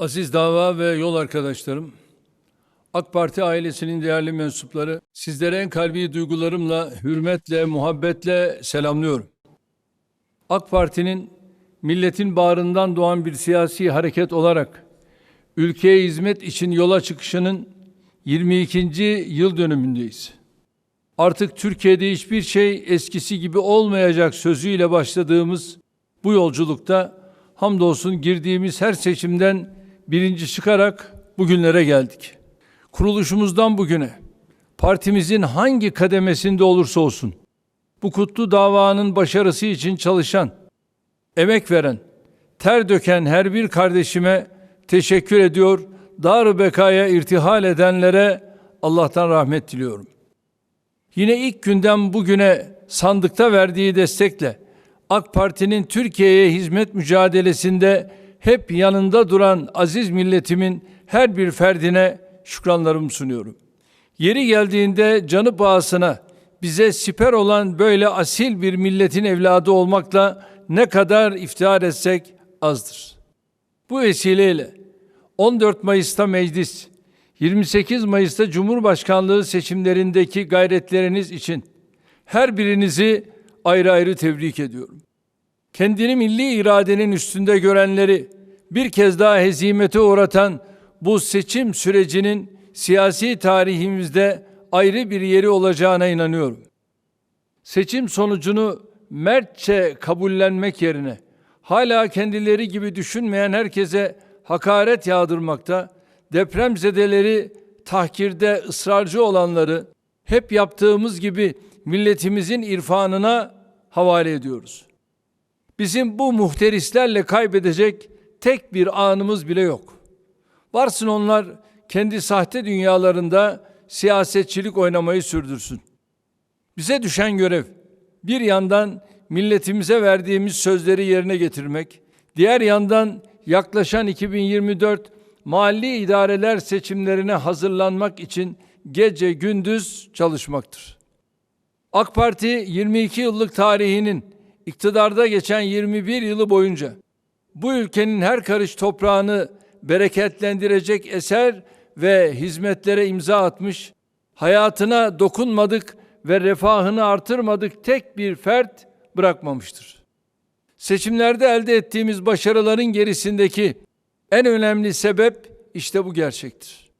Aziz dava ve yol arkadaşlarım, AK Parti ailesinin değerli mensupları, sizlere en kalbi duygularımla, hürmetle, muhabbetle selamlıyorum. AK Parti'nin milletin bağrından doğan bir siyasi hareket olarak ülkeye hizmet için yola çıkışının 22. yıl dönümündeyiz. Artık Türkiye'de hiçbir şey eskisi gibi olmayacak sözüyle başladığımız bu yolculukta hamdolsun girdiğimiz her seçimden birinci çıkarak bugünlere geldik. Kuruluşumuzdan bugüne partimizin hangi kademesinde olursa olsun bu kutlu davanın başarısı için çalışan, emek veren, ter döken her bir kardeşime teşekkür ediyor. Dar bekaya irtihal edenlere Allah'tan rahmet diliyorum. Yine ilk günden bugüne sandıkta verdiği destekle AK Parti'nin Türkiye'ye hizmet mücadelesinde hep yanında duran aziz milletimin her bir ferdine şükranlarımı sunuyorum. Yeri geldiğinde canı pahasına bize siper olan böyle asil bir milletin evladı olmakla ne kadar iftihar etsek azdır. Bu vesileyle 14 Mayıs'ta meclis, 28 Mayıs'ta Cumhurbaşkanlığı seçimlerindeki gayretleriniz için her birinizi ayrı ayrı tebrik ediyorum. Kendini milli iradenin üstünde görenleri bir kez daha hezimete uğratan bu seçim sürecinin siyasi tarihimizde ayrı bir yeri olacağına inanıyorum. Seçim sonucunu mertçe kabullenmek yerine hala kendileri gibi düşünmeyen herkese hakaret yağdırmakta, depremzedeleri tahkirde ısrarcı olanları hep yaptığımız gibi milletimizin irfanına havale ediyoruz. Bizim bu muhterislerle kaybedecek tek bir anımız bile yok. Varsın onlar kendi sahte dünyalarında siyasetçilik oynamayı sürdürsün. Bize düşen görev bir yandan milletimize verdiğimiz sözleri yerine getirmek, diğer yandan yaklaşan 2024 mahalli idareler seçimlerine hazırlanmak için gece gündüz çalışmaktır. AK Parti 22 yıllık tarihinin iktidarda geçen 21 yılı boyunca bu ülkenin her karış toprağını bereketlendirecek eser ve hizmetlere imza atmış, hayatına dokunmadık ve refahını artırmadık tek bir fert bırakmamıştır. Seçimlerde elde ettiğimiz başarıların gerisindeki en önemli sebep işte bu gerçektir.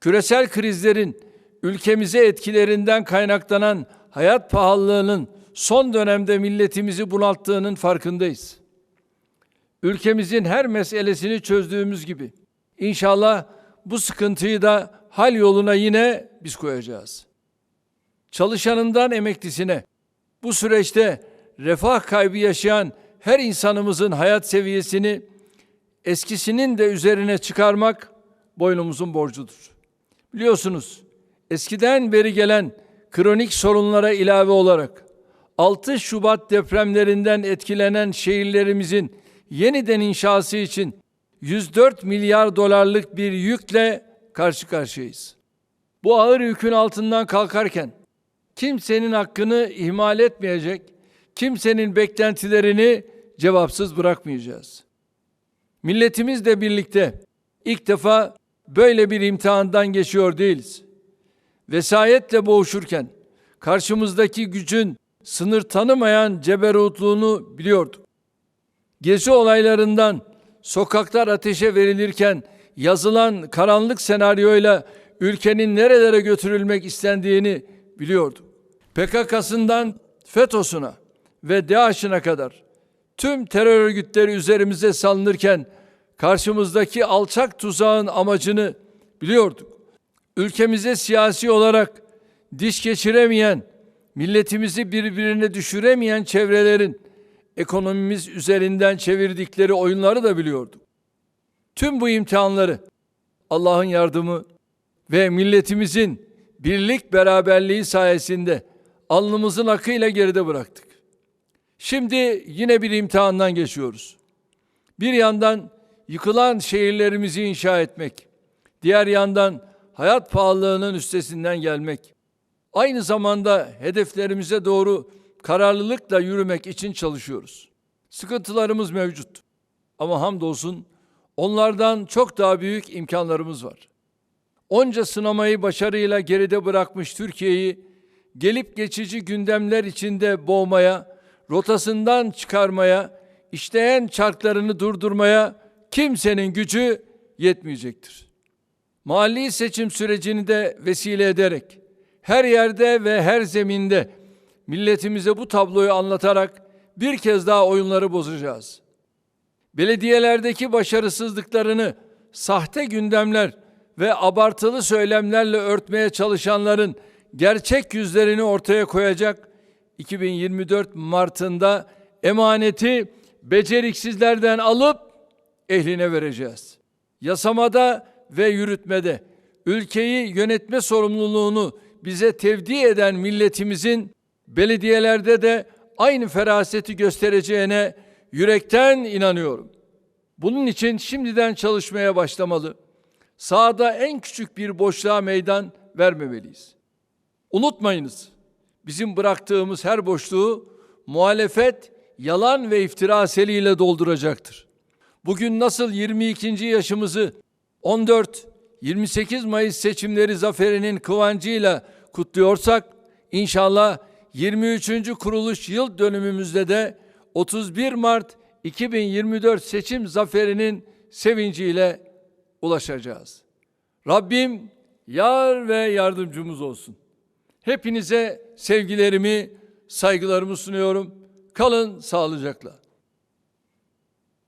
Küresel krizlerin ülkemize etkilerinden kaynaklanan hayat pahalılığının son dönemde milletimizi bunalttığının farkındayız. Ülkemizin her meselesini çözdüğümüz gibi inşallah bu sıkıntıyı da hal yoluna yine biz koyacağız. Çalışanından emeklisine bu süreçte refah kaybı yaşayan her insanımızın hayat seviyesini eskisinin de üzerine çıkarmak boynumuzun borcudur. Biliyorsunuz eskiden beri gelen kronik sorunlara ilave olarak 6 Şubat depremlerinden etkilenen şehirlerimizin yeniden inşası için 104 milyar dolarlık bir yükle karşı karşıyayız. Bu ağır yükün altından kalkarken kimsenin hakkını ihmal etmeyecek, kimsenin beklentilerini cevapsız bırakmayacağız. Milletimizle birlikte ilk defa böyle bir imtihandan geçiyor değiliz. Vesayetle boğuşurken karşımızdaki gücün sınır tanımayan ceberutluğunu biliyorduk. Gezi olaylarından sokaklar ateşe verilirken yazılan karanlık senaryoyla ülkenin nerelere götürülmek istendiğini biliyorduk. PKK'sından FETÖ'süne ve DAEŞ'ine kadar tüm terör örgütleri üzerimize salınırken karşımızdaki alçak tuzağın amacını biliyorduk. Ülkemize siyasi olarak diş geçiremeyen, milletimizi birbirine düşüremeyen çevrelerin ekonomimiz üzerinden çevirdikleri oyunları da biliyorduk. Tüm bu imtihanları Allah'ın yardımı ve milletimizin birlik beraberliği sayesinde alnımızın akıyla geride bıraktık. Şimdi yine bir imtihandan geçiyoruz. Bir yandan yıkılan şehirlerimizi inşa etmek, diğer yandan hayat pahalılığının üstesinden gelmek. Aynı zamanda hedeflerimize doğru kararlılıkla yürümek için çalışıyoruz. Sıkıntılarımız mevcut. Ama hamdolsun onlardan çok daha büyük imkanlarımız var. Onca sınamayı başarıyla geride bırakmış Türkiye'yi gelip geçici gündemler içinde boğmaya, rotasından çıkarmaya, işleyen çarklarını durdurmaya kimsenin gücü yetmeyecektir. Mali seçim sürecini de vesile ederek her yerde ve her zeminde milletimize bu tabloyu anlatarak bir kez daha oyunları bozacağız. Belediyelerdeki başarısızlıklarını sahte gündemler ve abartılı söylemlerle örtmeye çalışanların gerçek yüzlerini ortaya koyacak 2024 Mart'ında emaneti beceriksizlerden alıp ehline vereceğiz. Yasamada ve yürütmede ülkeyi yönetme sorumluluğunu bize tevdi eden milletimizin belediyelerde de aynı feraseti göstereceğine yürekten inanıyorum. Bunun için şimdiden çalışmaya başlamalı. Sahada en küçük bir boşluğa meydan vermemeliyiz. Unutmayınız, bizim bıraktığımız her boşluğu muhalefet yalan ve iftira seliyle dolduracaktır. Bugün nasıl 22. yaşımızı 14 28 Mayıs seçimleri zaferinin kıvancıyla kutluyorsak inşallah 23. kuruluş yıl dönümümüzde de 31 Mart 2024 seçim zaferinin sevinciyle ulaşacağız. Rabbim yar ve yardımcımız olsun. Hepinize sevgilerimi, saygılarımı sunuyorum. Kalın sağlıcakla.